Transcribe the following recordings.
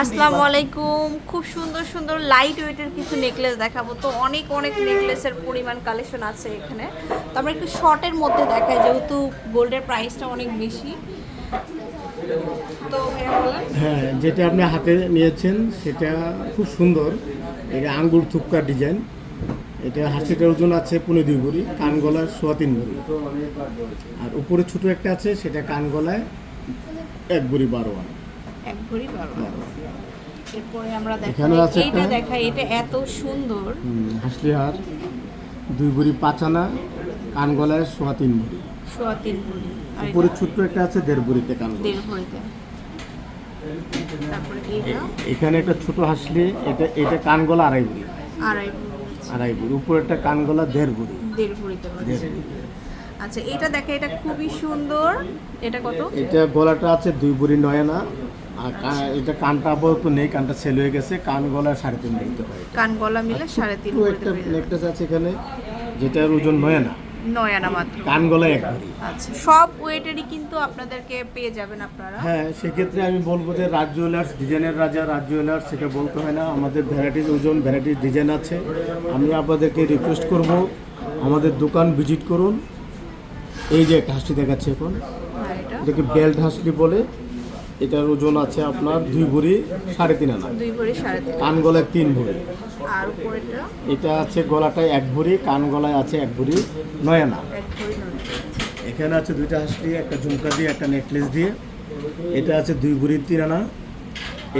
আসসালামু আলাইকুম খুব সুন্দর সুন্দর লাইট ওয়েটের কিছু নেকলেস দেখাবো। তো অনেক অনেক নেকলেসের পরিমাণ কালেকশন আছে এখানে। তো আমরা একটু শর্টের মধ্যে দেখাই, যেহেতু গোল্ডের প্রাইসটা অনেক বেশি। তো হ্যাঁ যেটা আপনি হাতে নিয়েছেন, সেটা খুব সুন্দর। এটা আঙ্গুর থুপকা ডিজাইন এটা হাসিটার ওজন আছে পুনে দুই ভরি, কান গলার সোয়া তিন ভরি। আর উপরে ছোট একটা আছে, সেটা কান গলায় এক ভরি বারো আনা। এক ভরি বারো এরপরে আমরা দেখাই এইটা দেখাই এটা এত সুন্দর। হুম, হাসলি হার দুই ভরি পাঁচ আনা কান গলায় সোয়া তিন ভরি। সোয়া তিন ভরি। উপরে ছোট্ট একটা আছে দেড় ভরিতে কান দেড় ভরিতে। এখানে একটা ছোট হাসলি এটা এটা কান গলা আড়াই ভরি আড়াই আড়াই ভরি। উপরে একটা কান গলা দেড় ভরি। দেড় ভরিতে। আচ্ছা এটা দেখে এটা খুবই সুন্দর। এটা কত? এটা গলাটা আছে দুই ভরি নয় আনা আর এটা কানটা আপাতত নেই কানটা সেল হয়ে গেছে কান গলা সাড়ে তিন ভরিতে হয় কান গলা মিলে সাড়ে তিন একটা নেকলেস আছে এখানে যেটার ওজন নয় আনা। নয় আনা মাত্র। কান গলা এক ভরি। আচ্ছা সব ওয়েটেরই কিন্তু আপনাদেরকে পেয়ে যাবেন আপনারা। হ্যাঁ সেক্ষেত্রে আমি বলব যে রাজ জুয়েলার্স ডিজাইনের রাজা রাজ জুয়েলার্স সেটা বলতে হয় না। আমাদের ভ্যারাইটিস ওজন ভ্যারাইটিস ডিজাইন আছে। আমি আপনাদেরকে রিকোয়েস্ট করব আমাদের দোকান ভিজিট করুন। এই যে একটা হাসি দেখাচ্ছে এখন। হ্যাঁ এটা। এটাকে বেল্ট হাসলি বলে। এটার ওজন আছে আপনার দুই ভরি সাড়ে তিন আনা। কান গলায় তিন ভরি। এটা আছে গলাটায় এক ভরি কান গলায় আছে এক ভরি নয় আনা। এখানে আছে দুইটা হাঁস দিয়ে একটা ঝুমকা দিয়ে একটা নেকলেস দিয়ে। এটা আছে দুই ভরি তিন আনা।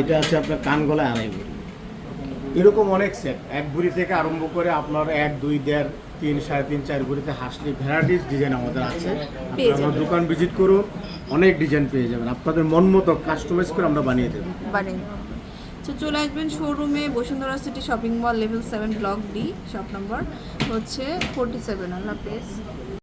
এটা আছে আপনার কান গলায় আড়াই ভরি। এরকম অনেক সেট এক ভরি থেকে আরম্ভ করে আপনার এক দুই দেড় তিন সাড়ে তিন চার ভরিতে হাসলি ভ্যারাইটিস ডিজাইন আমাদের আছে। আপনারা আমার দোকান ভিজিট করুন অনেক ডিজাইন পেয়ে যাবেন। আপনাদের মন মতো কাস্টমাইজ করে আমরা বানিয়ে দেবো। বানিয়ে তো চলে আসবেন শোরুমে Bashundhara city shopping mall level seven block D shop number হচ্ছে ফোরটি সেভেন আল্লাহ হাফেজ।